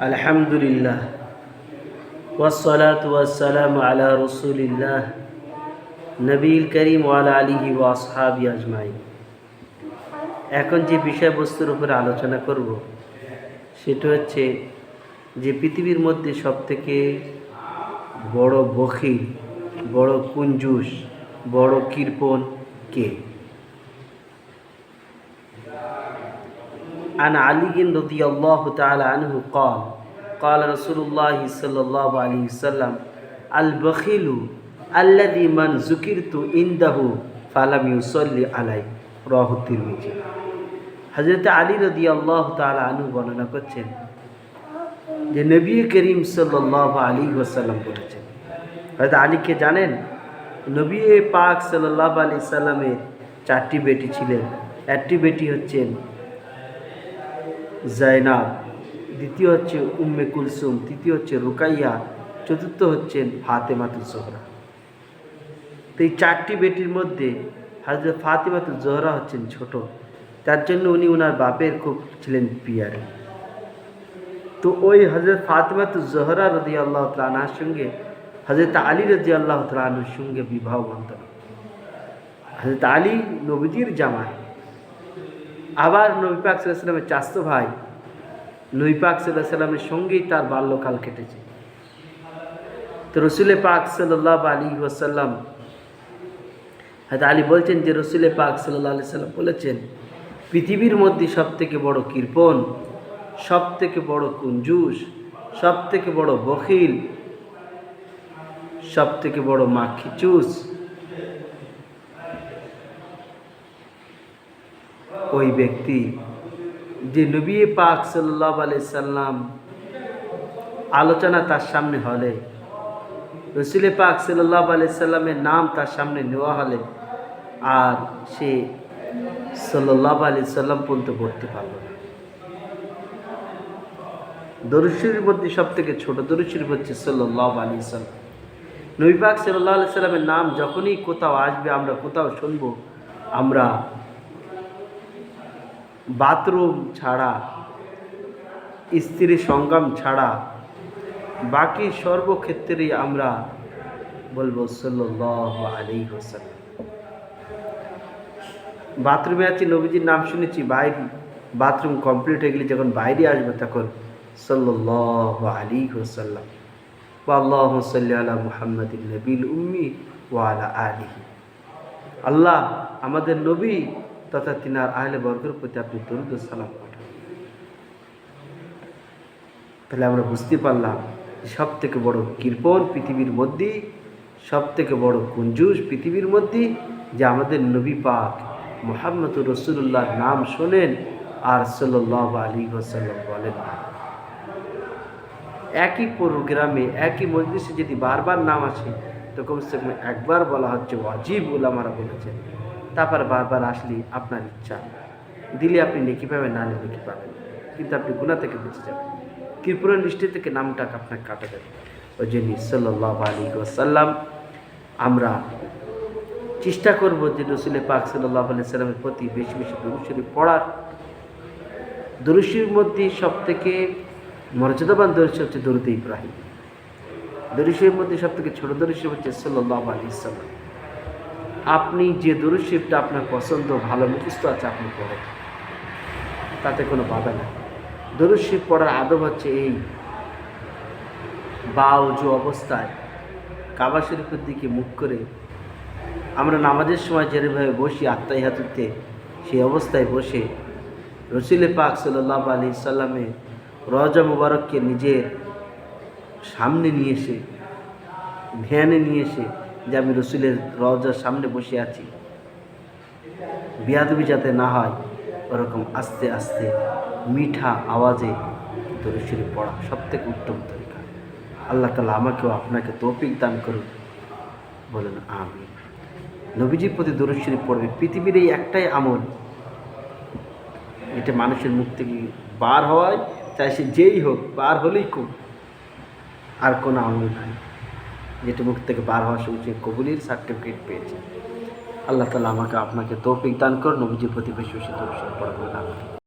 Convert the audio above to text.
الحمد لله والصلاة والسلام على رسول الله নবী করিম ওয়ালা আলিহি ওয়া আসহাবি আজমাই এখন যে বিষয়বস্তুর উপরে আলোচনা করব সেটা হচ্ছে যে পৃথিবীর মধ্যে সবথেকে বড় বখিল বড় কুঞ্জুস বড় কৃপণ কে عن علي رضي الله تعالى عنه قال قال رسول الله صلى الله عليه وسلم البخيل الذي من ذكرت عنده فلم يصلي علي রাহু তিরমিজি হজরত আলী রদি আল্লাহ তালা আনু বর্ণনা করছেন যে নবী করিম সাল্লাহ আলী ওসাল্লাম বলেছেন হয়তো আলীকে জানেন নবী পাক সাল্লাহ আলী সাল্লামের চারটি বেটি ছিলেন একটি বেটি হচ্ছেন জায়নাব, দ্বিতীয় হচ্ছে উম্মে কুলসুম, তৃতীয় হচ্ছে রুকাইয়া, চতুর্থ হচ্ছেন ফাতেমাতুল জোহরা। তো এই চারটি বেটির মধ্যে হাজরত ফাতেমাতুল জোহরা হচ্ছেন ছোট। তার জন্য উনি ওনার বাপের খুব ছিলেন পিয়ারে। তো ওই হজরত ফাতেমাতুল জোহরা রদি আল্লাহ তালার সঙ্গে হজরত আলী রদি আল্লাহ তালার সঙ্গে বিবাহ বন্ধন। হজরত আলী নবীজির জামাই। আবার নবী পাক সাল্লামের চাস্তো ভাই, নবী পাক সাল্লাহ সাল্লামের সঙ্গেই তার বাল্যকাল কেটেছে। তো রসুলে পাক সাল্লাহ আলী ওয়াসাল্লাম, হয়তো আলী বলছেন যে রসুলে পাক সাল্লাহ আলি সাল্লাম বলেছেন, পৃথিবীর মধ্যে সব থেকে বড় কৃপণ সব থেকে বড় কুঞ্জুস সব থেকে বড় বখিল সব থেকে বড় মাখিচুস ওই ব্যক্তি যে নবী পাক সাল্লাহ আলি সাল্লাম আলোচনা তার সামনে হলে, রসুলে পাক সাল্লাহ আলি সাল্লামের নাম তার সামনে নেওয়া হলে আর সে সাল্লাহ আলি সাল্লাম পর্যন্ত পড়তে পারল না। দরুশির মধ্যে সব থেকে ছোট দরুশির হচ্ছে সাল্লাহ আলি সাল্লাম। নবী পাক সাল্লাহ আলি সাল্লামের নাম যখনই কোথাও আসবে, আমরা কোথাও শুনব, আমরা বাথরুম ছাড়া, স্ত্রী সংগ্রাম ছাড়া, বাকি সর্বক্ষেত্রেই আমরা বলব সাল্লাহ আলী হোসেন বাথরুমে আছি, নবীজির নাম শুনেছি, বাইরে, বাথরুম কমপ্লিট হয়ে গেলে যখন বাইরে আসবে তখন সাল্লাহ আলী হোসাল্লাম আল্লাহ সাল্লি আলা মুহাম্মদ নবীল উম্মি ওয়ালা আলিহি। আল্লাহ আমাদের নবী তথা তিনার আহলে বর্গের প্রতি আপনি দরুদ সালাম পাঠান। তাহলে আমরা বুঝতে পারলাম সব থেকে বড় কৃপণ পৃথিবীর মধ্যেই সব থেকে বড় কুঞ্জুস পৃথিবীর মধ্যে যে আমাদের নবী পাক মোহাম্মদ রসুল্লাহর নাম শোনেন, আর সাল্লাহ আলী ওসাল্লাম বলেন একই প্রোগ্রামে, একই মজলিসে যদি বারবার নাম আসে তো কমসে কম একবার বলা হচ্ছে অজিব ওলামারা বলেছেন। তারপর বারবার আসলে আপনার ইচ্ছা। দিলে আপনি নেকি পাবেন, না নেকি পাবেন। কিন্তু আপনি গুণা থেকে বেঁচে যাবেন। ত্রিপুরার লিস্টে থেকে নামটা আপনাকে কাটা যাবে ওই জন্য সাল্লাহ আলী ওসাল্লাম আমরা চেষ্টা করব যে রসুলের পাক সাল্লাহ আলি সাল্লামের প্রতি বেশি বেশি দরুশরী পড়ার। দরুশির মধ্যে সব থেকে মর্যাদাবান দরুশি হচ্ছে দরুদ ইব্রাহিম। দরুশির মধ্যে সব থেকে ছোট দরুশি হচ্ছে সাল্লাহ আলী সাল্লাম আপনি যে দরুশিবটা আপনার পছন্দ, ভালো মুখস্থ আছে, আপনি পড়েন তাতে কোনো বাধা নেই। দরুশিব পড়ার আদব হচ্ছে এই বা উজু অবস্থায়, কাবা শরীফের দিকে মুখ করে আমরা নামাজের সময় যেভাবে বসি আত্মাই হাতুতে সেই অবস্থায় বসে রসিলে পাক সাল্লাহ আলি সাল্লামে রজা মুবারককে নিজের সামনে নিয়ে এসে, ধ্যানে নিয়ে এসে যে আমি রসুলের রজার সামনে বসে আছি। বিয়াদবি যাতে না হয়, ওরকম আস্তে আস্তে মিঠা আওয়াজে দরুশরী পড়া সব থেকে উত্তম তরিকা। আল্লাহ তালা আমাকেও আপনাকে তৌফিক দান করুন বলেন আমি নবীজির প্রতি দরুশরী পড়বে। পৃথিবীর এই একটাই আমল, এটা মানুষের মুখ থেকে বার হওয়ায় চাই সে যেই হোক, বার হলেই খুব আর কোনো আমল নাই। যেটা মুখ থেকে বার হওয়া সঙ্গে সে কবুলির সার্টিফিকেট পেয়েছে। আল্লাহ তালা আমাকে আপনাকে তৌফিক দান করুন, নবীজির প্রতি বেশি বেশি দর্শন পড়বেন